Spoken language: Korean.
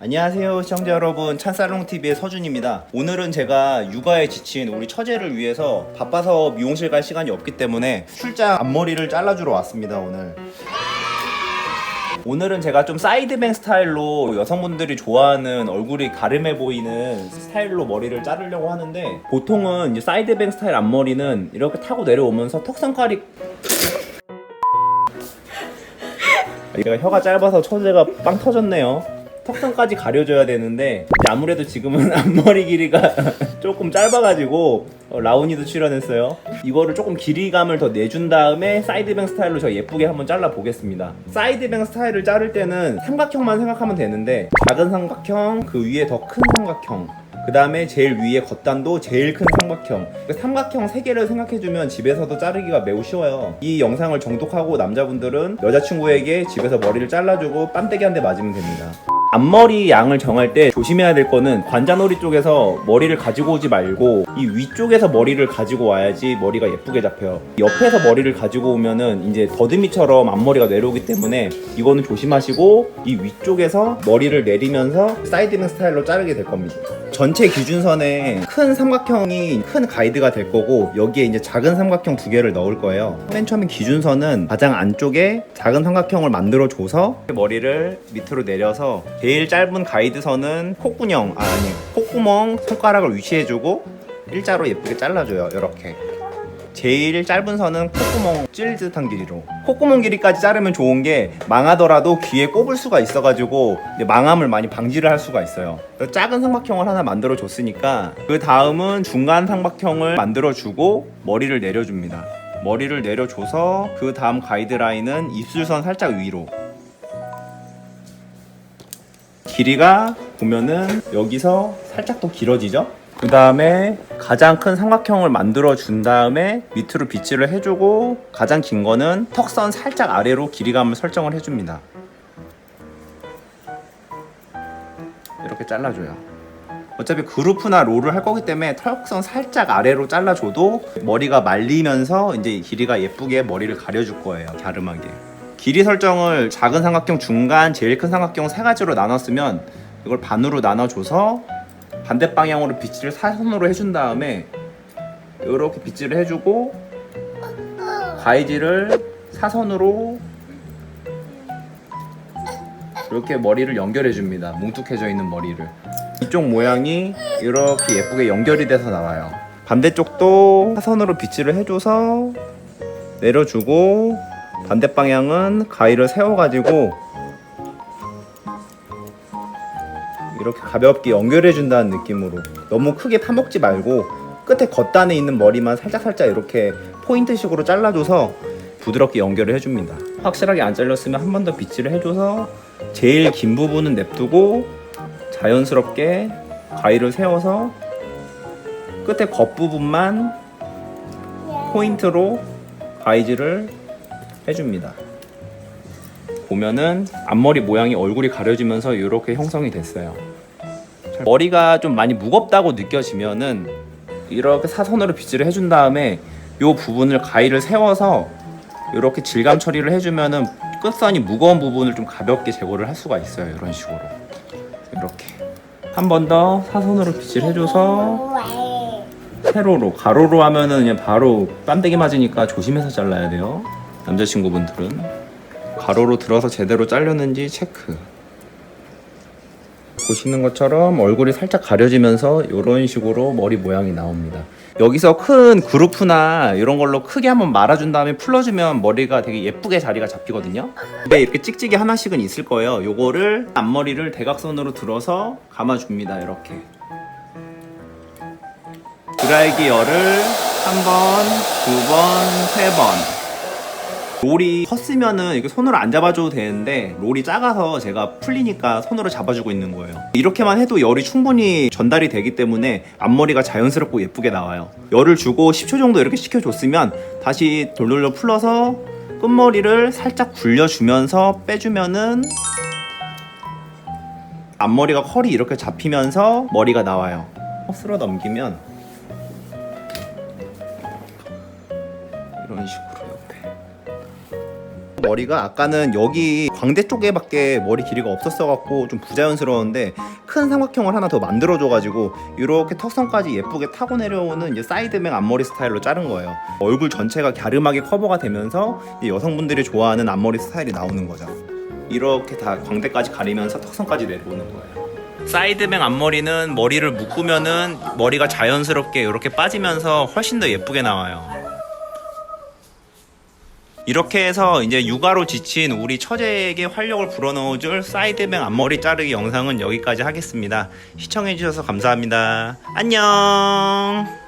안녕하세요 시청자 여러분. 찬살롱TV의 서준입니다. 오늘은 제가 육아에 지친 우리 처제를 위해서 바빠서 미용실 갈 시간이 없기 때문에 출장 앞머리를 잘라주러 왔습니다 오늘. 오늘은 제가 좀 사이드뱅 스타일로 여성분들이 좋아하는 얼굴이 가름해 보이는 스타일로 머리를 자르려고 하는데 보통은 이제 사이드뱅 스타일 앞머리는 이렇게 타고 내려오면서 턱선깔이 얘가 혀가 짧아서 처제가 빵 터졌네요. 턱선까지 가려줘야 되는데 아무래도 지금은 앞머리 길이가 조금 짧아가지고 어, 라온이도 출연했어요. 이거를 조금 길이감을 더 내준 다음에 사이드뱅 스타일로 저 예쁘게 한번 잘라 보겠습니다. 사이드뱅 스타일을 자를 때는 삼각형만 생각하면 되는데 작은 삼각형 그 위에 더 큰 삼각형 그 다음에 제일 위에 겉단도 제일 큰 삼각형 그 삼각형 세 개를 생각해주면 집에서도 자르기가 매우 쉬워요 이 영상을 정독하고 남자분들은 여자친구에게 집에서 머리를 잘라주고 빤데기 한 대 맞으면 됩니다 앞머리 양을 정할 때 조심해야 될 거는 관자놀이 쪽에서 머리를 가지고 오지 말고 이 위쪽에서 머리를 가지고 와야지 머리가 예쁘게 잡혀요. 옆에서 머리를 가지고 오면은 이제 더듬이처럼 앞머리가 내려오기 때문에 이거는 조심하시고 이 위쪽에서 머리를 내리면서 사이드링 스타일로 자르게 될 겁니다. 전체 기준선에 큰 삼각형이 큰 가이드가 될 거고 여기에 이제 작은 삼각형 두 개를 넣을 거예요. 맨 처음에 기준선은 가장 안쪽에 작은 삼각형을 만들어 줘서 머리를 밑으로 내려서 제일 짧은 가이드선은 콧구녕 아, 아니 콧구멍 손가락을 위치해주고 일자로 예쁘게 잘라줘요. 이렇게. 제일 짧은 선은 콧구멍 찔 듯한 길이로. 콧구멍 길이까지 자르면 좋은 게 망하더라도 귀에 꼽을 수가 있어가지고 망함을 많이 방지를 할 수가 있어요. 작은 삼각형을 하나 만들어 줬으니까 그 다음은 중간 삼각형을 만들어 주고 머리를 내려줍니다. 머리를 내려줘서 그 다음 가이드라인은 입술선 살짝 위로. 길이가 보면은 여기서 살짝 더 길어지죠? 그 다음에 가장 큰 삼각형을 만들어 준 다음에 밑으로 빗질을 해주고 가장 긴 거는 턱선 살짝 아래로 길이감을 설정을 해줍니다. 이렇게 잘라줘요. 어차피 그루프나 롤을 할 거기 때문에 턱선 살짝 아래로 잘라줘도 머리가 말리면서 이제 길이가 예쁘게 머리를 가려줄 거예요. 갸름하게. 길이 설정을 작은 삼각형, 중간, 제일 큰 삼각형 세 가지로 나눴으면 이걸 반으로 나눠줘서 반대 방향으로 빗질을 사선으로 해준 다음에 이렇게 빗질을 해주고 가위질을 사선으로 이렇게 머리를 연결해 줍니다. 뭉툭해져 있는 머리를 이쪽 모양이 이렇게 예쁘게 연결이 돼서 나와요. 반대쪽도 사선으로 빗질을 해줘서 내려주고 반대 방향은 가위를 세워가지고 이렇게 가볍게 연결해 준다는 느낌으로 너무 크게 파먹지 말고 끝에 겉단에 있는 머리만 살짝살짝 이렇게 포인트식으로 잘라줘서 부드럽게 연결을 해줍니다. 확실하게 안 잘렸으면 한 번 더 빗질을 해줘서 제일 긴 부분은 냅두고 자연스럽게 가위를 세워서 끝에 겉부분만 포인트로 가위질을 해줍니다. 보면은 앞머리 모양이 얼굴이 가려지면서 이렇게 형성이 됐어요. 머리가 좀 많이 무겁다고 느껴지면은 이렇게 사선으로 빗질을 해준 다음에 이 부분을 가위를 세워서 이렇게 질감 처리를 해주면은 끝선이 무거운 부분을 좀 가볍게 제거를 할 수가 있어요. 이런 식으로 이렇게 한 번 더 사선으로 빗질 해줘서 세로로 가로로 하면은 그냥 바로 빤데기 맞으니까 조심해서 잘라야 돼요. 남자친구분들은 가로로 들어서 제대로 잘렸는지 체크. 보시는 것처럼 얼굴이 살짝 가려지면서 이런 식으로 머리 모양이 나옵니다. 여기서 큰 그루프나 이런 걸로 크게 한번 말아준 다음에 풀어주면 머리가 되게 예쁘게 자리가 잡히거든요. 근데 이렇게 찍찍이 하나씩은 있을 거예요. 요거를 앞머리를 대각선으로 들어서 감아줍니다. 이렇게. 드라이기 열을 한 번, 두 번, 세 번. 롤이 컸으면은 이렇게 손으로 안 잡아줘도 되는데 롤이 작아서 제가 풀리니까 손으로 잡아주고 있는 거예요. 이렇게만 해도 열이 충분히 전달이 되기 때문에 앞머리가 자연스럽고 예쁘게 나와요. 열을 주고 10초 정도 이렇게 식혀줬으면 다시 돌돌돌 풀어서 끝머리를 살짝 굴려주면서 빼주면은 앞머리가 컬이 이렇게 잡히면서 머리가 나와요. 쓸어 넘기면 이런 식으로 옆에 머리가 아까는 여기 광대 쪽에밖에 머리 길이가 없었어갖고 좀 부자연스러운데 큰 삼각형을 하나 더 만들어줘가지고 이렇게 턱선까지 예쁘게 타고 내려오는 이제 사이드맥 앞머리 스타일로 자른 거예요. 얼굴 전체가 갸름하게 커버가 되면서 여성분들이 좋아하는 앞머리 스타일이 나오는 거죠. 이렇게 다 광대까지 가리면서 턱선까지 내려오는 거예요. 사이드뱅 앞머리는 머리를 묶으면은 머리가 자연스럽게 이렇게 빠지면서 훨씬 더 예쁘게 나와요. 이렇게 해서 이제 육아로 지친 우리 처제에게 활력을 불어넣어줄 사이드뱅 앞머리 자르기 영상은 여기까지 하겠습니다. 시청해주셔서 감사합니다. 안녕!